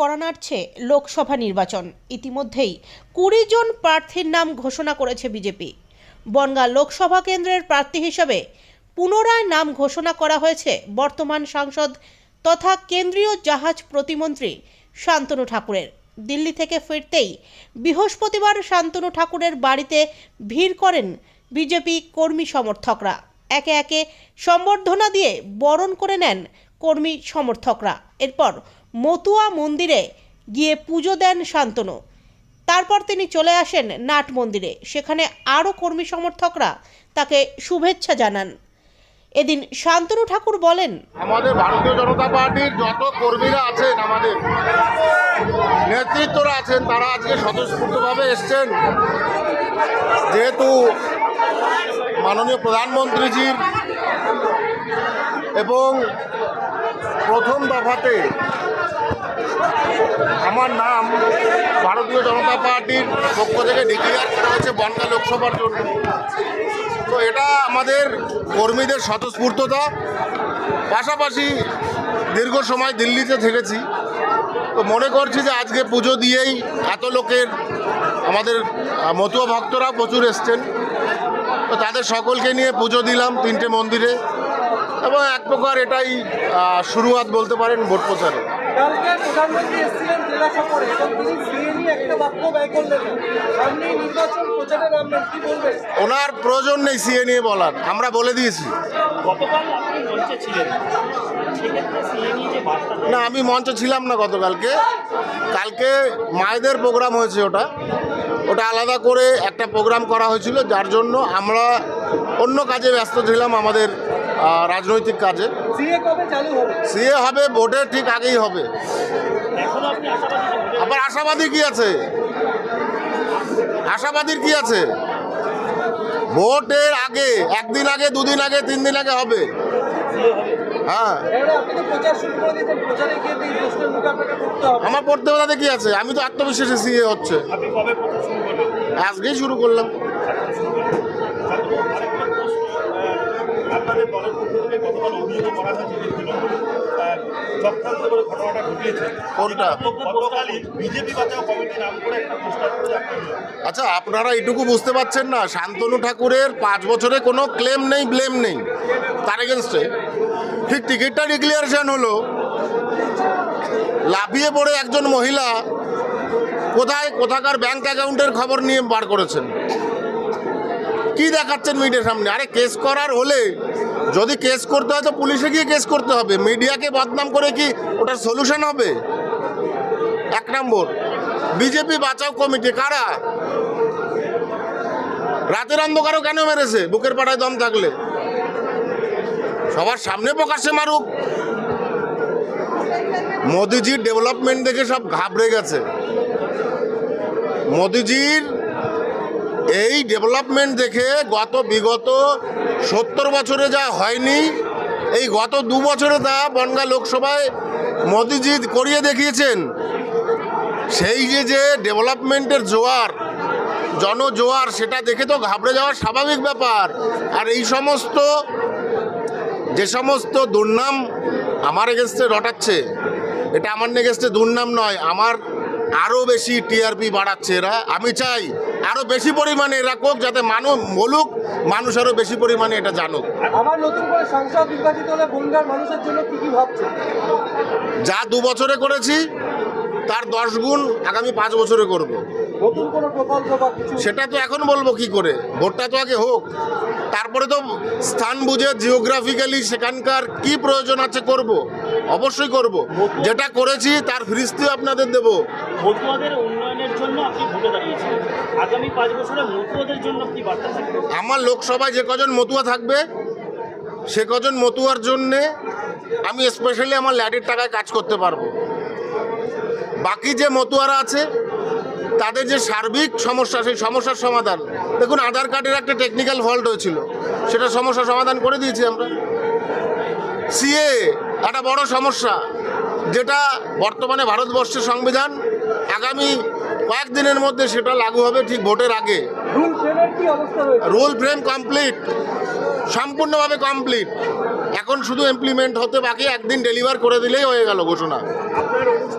করা নাড়ছে লোকসভা নির্বাচন। ইতিমধ্যেই কুড়ি জন প্রার্থীর নাম ঘোষণা করেছে বিজেপি। বনগাঁ লোকসভা কেন্দ্রের প্রার্থী হিসেবে পুনরায় নাম ঘোষণা করা হয়েছে বর্তমান সাংসদ তথা কেন্দ্রীয় জাহাজ প্রতিমন্ত্রী শান্তনু ঠাকুরের। দিল্লি থেকে ফিরতেই বৃহস্পতিবার শান্তনু ঠাকুরের বাড়িতে ভিড় করেন বিজেপি কর্মী সমর্থকরা। একে একে সম্বর্ধনা দিয়ে বরণ করে নেন কর্মী সমর্থকরা। এরপর মতুয়া মন্দিরে গিয়ে পুজো দেন শান্তনু। তারপর তিনি চলে আসেন নাট মন্দিরে। সেখানে আরও কর্মী সমর্থকরা তাকে শুভেচ্ছা জানান। এদিন শান্তনু ঠাকুর বলেন, আমাদের ভারতীয় জনতা পার্টির যত কর্মীরা আছেন আমাদের, নেতৃত্বরা আছেন, তারা আজকে স্বতঃস্ফূর্তভাবে এসছেন। যেহেতু মাননীয় প্রধানমন্ত্রীজির এবং প্রথম দফাতে আমার নাম ভারতীয় জনতা পার্টির পক্ষ থেকে ডিক্লেয়ার করা হয়েছে বনগা লোকসভার জন্য। তো এটা আমাদের কর্মীদের স্বতঃস্ফূর্ততা। পাশাপাশি দীর্ঘ সময় দিল্লিতে থেকেছি। তো মনে করছি যে আজকে পুজো দিয়েই এত লোকের আমাদের মতুয়া ভক্তরা প্রচুর এসছেন। তো তাদের সকলকে নিয়ে পুজো দিলাম তিনটে মন্দিরে। এবং এক প্রকার এটাই শুরুয়াত বলতে পারেন ভোট প্রচারে। কালকে প্রধানমন্ত্রী এসেছিলেন জেলা সফরে এবং তিনি নিয়ে একটা বাক্য ব্যয় করলেন। না। সামনে নির্বাচন প্রচারে নামবেন কি বলবেন? ওনার প্রয়োজন নেই সিএ নিয়ে বলার আমরা বলে দিয়েছি। গতকাল আপনি মঞ্চে ছিলেন সেক্ষেত্রে সিএ নিয়ে যে বার্তা না আমি মঞ্চে ছিলাম না গতকালকে। কালকে মায়েদের প্রোগ্রাম হয়েছে ওটা। ওটা আলাদা করে একটা প্রোগ্রাম করা হয়েছিল যার জন্য আমরা অন্য কাজে ব্যস্ত ছিলাম আমাদের রাজনৈতিক কাজে। সিএ কবে হবে? সিএ ভোটের ঠিক আগেই হবে। আবার আশাবাদী কি আছে? আশাবাদীর কি আছে? ভোটের আগে একদিন আগে দুদিন আগে তিন দিন আগে হবে। হ্যাঁ। আমার পড়তে বেলাতে কি আছে? আমি তো আত্মবিশ্বাসী সিএ হচ্ছে। আপনি কবে প্রচার শুরু করবেন আজকেই শুরু করলাম। আপনাদের দলের পক্ষ থেকে গতকাল অভিযোগ করা হয়েছে যে তৃণমূল চক্রান্ত করে ঘটনাটা ঘটিয়েছে। কোনটা? গতকালই বিজেপি বাঁচাও কমিটি নাম করে একটা পোস্টার করে আচ্ছা আপনারা এইটুকু বুঝতে পারছেন না শান্তনু ঠাকুরের পাঁচ বছরে কোনো ক্লেম নেই ব্লেম নেই। তার এগেনস্টে ঠিক টিকিটটা ডিক্লিয়ারেশন হলো। লাফিয়ে পড়ে একজন মহিলা কোথায় কোথাকার ব্যাংক অ্যাকাউন্টের খবর নিয়ে বার করেছেন। কি দেখাচ্ছেন মিডিয়ার সামনে? আরে কেস করার হলে যদি কেস করতে হয় তো পুলিশে গিয়ে কেস করতে হবে। মিডিয়াকে বদনাম করে কি ওটার সলিউশন হবে? এক নম্বর, বিজেপি বাঁচাও কমিটি কারা? রাতের অন্ধকারও কেন মেরেছে? বুকের পাড়ায় দম থাকলে। সবার সামনে প্রকাশ্যে মারুক। মোদিজির ডেভেলপমেন্ট দেখে সব ঘাবড়ে গেছে। মোদিজির এই ডেভেলপমেন্ট দেখে গত বিগত সত্তর বছরে যা হয়নি, এই গত দু বছরে তা বনগা লোকসভায় মোদিজি করিয়ে দেখিয়েছেন। সেই যে যে ডেভেলপমেন্টের জোয়ার, জনজোয়ার, সেটা দেখে তো ঘাবড়ে যাওয়ার স্বাভাবিক ব্যাপার। আর এই সমস্ত, যে সমস্ত দুর্নাম আমার এগেনস্টে রটাচ্ছে, এটা আমার এগেনস্টে দুর্নাম নয়, আমার আরও বেশি টিআরপি বাড়াচ্ছে এরা। আমি চাই আরও বেশি পরিমাণে এরা কোক যাতে মানুষ বলুক মানুষ আরও বেশি পরিমাণে এটা জানুক। আবার নতুন করে সংসদ নির্বাচিত হলে বনগাঁর মানুষের জন্য কি কি ভাবছেন যা দু বছরে করেছি তার দশ গুণ আগামী পাঁচ বছরে করব। নতুন কোনো প্রকল্প বা কিছু? সেটা তো এখন বলব কি করে? ভোটটা তো আগে হোক। তারপরে তো স্থান বুঝে জিওগ্রাফিক্যালি সেখানকার কি প্রয়োজন আছে করব? অবশ্যই করব। যেটা করেছি তার ফিরিস্তি আপনাদের দেব। মতুয়াদের উন্নয়নের জন্য আপনি দাঁড়িয়েছেন। আগামী পাঁচ বছরে মতুয়াদের জন্য কি বার্তা থাকবে? আমার লোকসভায় যে কজন মতুয়া থাকবে, সে কজন মতুয়ার জন্যে আমি স্পেশালি আমার ল্যাডের টাকায় কাজ করতে পারব। বাকি যে মতুয়ারা আছে, তাদের যে সার্বিক সমস্যা, সেই সমস্যার সমাধান। দেখুন, আধার কার্ডের একটা টেকনিক্যাল ফল্ট হয়েছিল। সেটা সমস্যার সমাধান করে দিয়েছি আমরা। সিএ একটা বড় সমস্যা, যেটা বর্তমানে ভারতবর্ষের সংবিধান আগামী কয়েকদিনের মধ্যে সেটা লাগু হবে ঠিক ভোটের আগে। রুল ফ্রেম কমপ্লিট সম্পূর্ণভাবে কমপ্লিট। এখন শুধু ইমপ্লিমেন্ট হতে বাকি একদিন ডেলিভার করে দিলেই হয়ে গেল ঘোষণা।